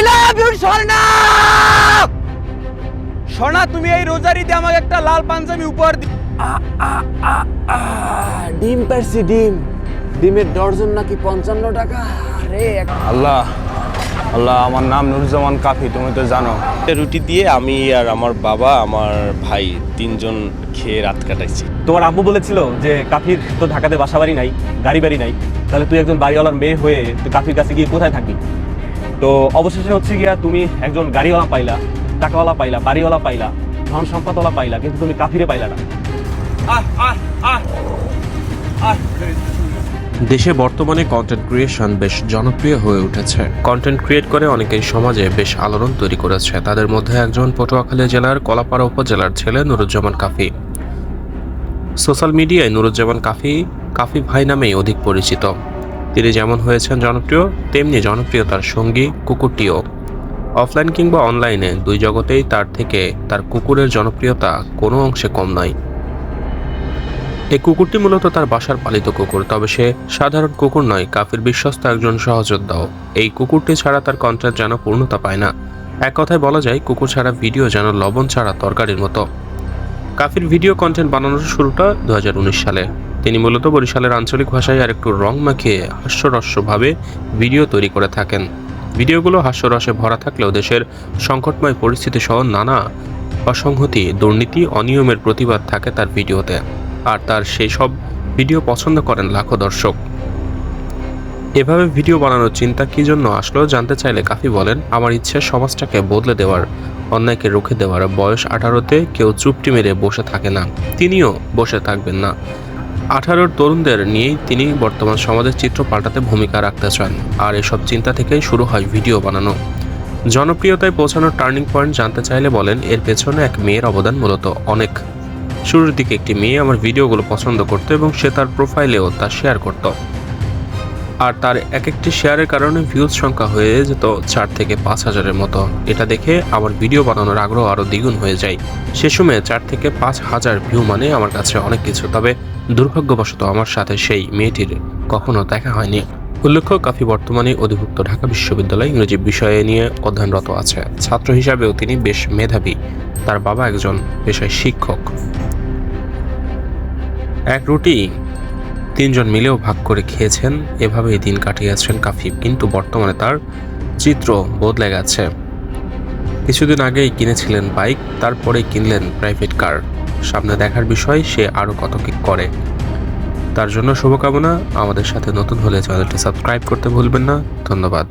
I love you Swarna Swarna তুমি এই রোজারিতে আমাকে একটা লাল পাঞ্জাবি উপহার দি ডিম পারছি ডিম। ডিমের ডর্জন নাকি পঞ্চান্ন টাকা? আরে আল্লাহ আল্লাহ আমার নাম নুরুজ্জামান কাফি তুমি তো জানো। রুটি দিয়ে আমি আর আমার বাবা আমার ভাই তিনজন খেয়ে রাত কাটাইছি। তোমার আব্বু বলেছিল যে কাফির তো ঢাকাতে বাসা বাড়ি নাই গাড়ি বাড়ি নাই। তাহলে তুই একজন বাড়িওয়ালার মেয়ে হয়ে তুই কাফির কাছে গিয়ে কোথায় থাকবি? তো অবশেষে হচ্ছে গিয়া তুমি একজন গাড়িওয়ালা পাইলা টাকাওয়ালা পাইলা বাড়িওয়ালা পাইলা ধন সম্পদওয়ালা পাইলা কিন্তু তুমি কাফিরে পাইলা না। দেশে বর্তমানে কন্টেন্ট ক্রিয়েশন বেশ জনপ্রিয় হয়ে উঠেছে। কন্টেন্ট ক্রিয়েট করে অনেকেই সমাজে বেশ আলোড়ন তৈরি করেছে। তাদের মধ্যে একজন পটুয়াখালী জেলার কলাপাড়া উপজেলার ছেলে নুরুজ্জামান কাফি। সোশ্যাল মিডিয়ায় নুরুজ্জামান কাফি কাফি ভাই নামেই অধিক পরিচিত। তিনি যেমন হয়েছেন জনপ্রিয়, তেমনি জনপ্রিয় তার সঙ্গী কুকুরটিও। অফলাইন কিংবা অনলাইনে দুই জগতেই তার থেকে তার কুকুরের জনপ্রিয়তা কোনো অংশে কম নয়। এই কুকুরটি মূলত তার বাসার পালিত কুকুর, তবে সে সাধারণ কুকুর নয়, কাফির বিশ্বস্ত একজন সহযোদ্ধাও। এই কুকুরটি ছাড়া তার কন্টেন্ট যেন পূর্ণতা পায় না। এক কথায় বলা যায়, কুকুর ছাড়া ভিডিও যেন লবণ ছাড়া তরকারির মতো। কাফির ভিডিও কন্টেন্ট বানানোর শুরুটা দু হাজার উনিশ সালে। তিনি মূলত বরিশালের আঞ্চলিক ভাষায় আর একটু রং মাখিয়ে হাস্যরস্যভাবে ভিডিও তৈরি করে থাকেন। ভিডিওগুলো হাস্যরসে ভরা থাকলেও দেশের সংকটময় পরিস্থিতি সহ নানা অসংহতি, দুর্নীতি, অনিয়মের প্রতিবাদ থাকে তার ভিডিওতে। আর তার সেই সব ভিডিও পছন্দ করেন লাখো দর্শক। এভাবে ভিডিও বানানোর চিন্তা কী জন্য আসলো জানতে চাইলে কাফি বলেন, আমার ইচ্ছে সমাজটাকে বদলে দেওয়ার, অন্যায়কে রুখে দেওয়ার। বয়স আঠারোতে কেউ চুপটি মেরে বসে থাকে না। তিনিও বসে থাকবেন না। আঠারোর তরুণদের নিয়েই তিনি বর্তমান সমাজের চিত্র পাল্টাতে ভূমিকা রাখতে চান। আর এসব চিন্তা থেকেই শুরু হয় ভিডিও বানানো। জনপ্রিয়তায় পৌঁছানোর টার্নিং পয়েন্ট জানতে চাইলে বলেন, এর পেছনে এক মেয়ের অবদান মূলত অনেক। শুরুর দিকে একটি মেয়ে আমার ভিডিওগুলো পছন্দ করতো এবং সে তার প্রোফাইলেও তা শেয়ার করত। আর তার এক একটি শেয়ারের কারণে ভিউজ সংখ্যা হয়ে যেত চার থেকে পাঁচ হাজারের মতো। এটা দেখে আমার ভিডিও বানানোর আগ্রহ আরও দ্বিগুণ হয়ে যায়। সে সময়ে চার থেকে পাঁচ হাজার ভিউ মানে আমার কাছে অনেক কিছু। তবে দুর্ভাগ্যবশত আমার সাথে সেই মেয়েটির কখনো দেখা হয়নি। উল্লেখ্য, কাফি বর্তমানে অধিভুক্ত ঢাকা বিশ্ববিদ্যালয় ইংরেজি বিষয়ে নিয়ে অধ্যয়নরত আছে। ছাত্র হিসাবেও তিনি বেশ মেধাবী। তার বাবা একজন পেশায় শিক্ষক। এক রুটি তিনজন মিলেও ভাগ করে খেয়েছেন। এভাবেই দিন কাটিয়েছেন কাফি। কিন্তু বর্তমানে তার চিত্র বদলে গেছে। কিছুদিন আগেই কিনেছিলেন বাইক তারপরে কিনলেন প্রাইভেট কার। সামনে দেখার বিষয়, সে আরও কত কি করে। তার জন্য শুভকামনা। আমাদের সাথে নতুন হলে চ্যানেলটি সাবস্ক্রাইব করতে ভুলবেন না। ধন্যবাদ।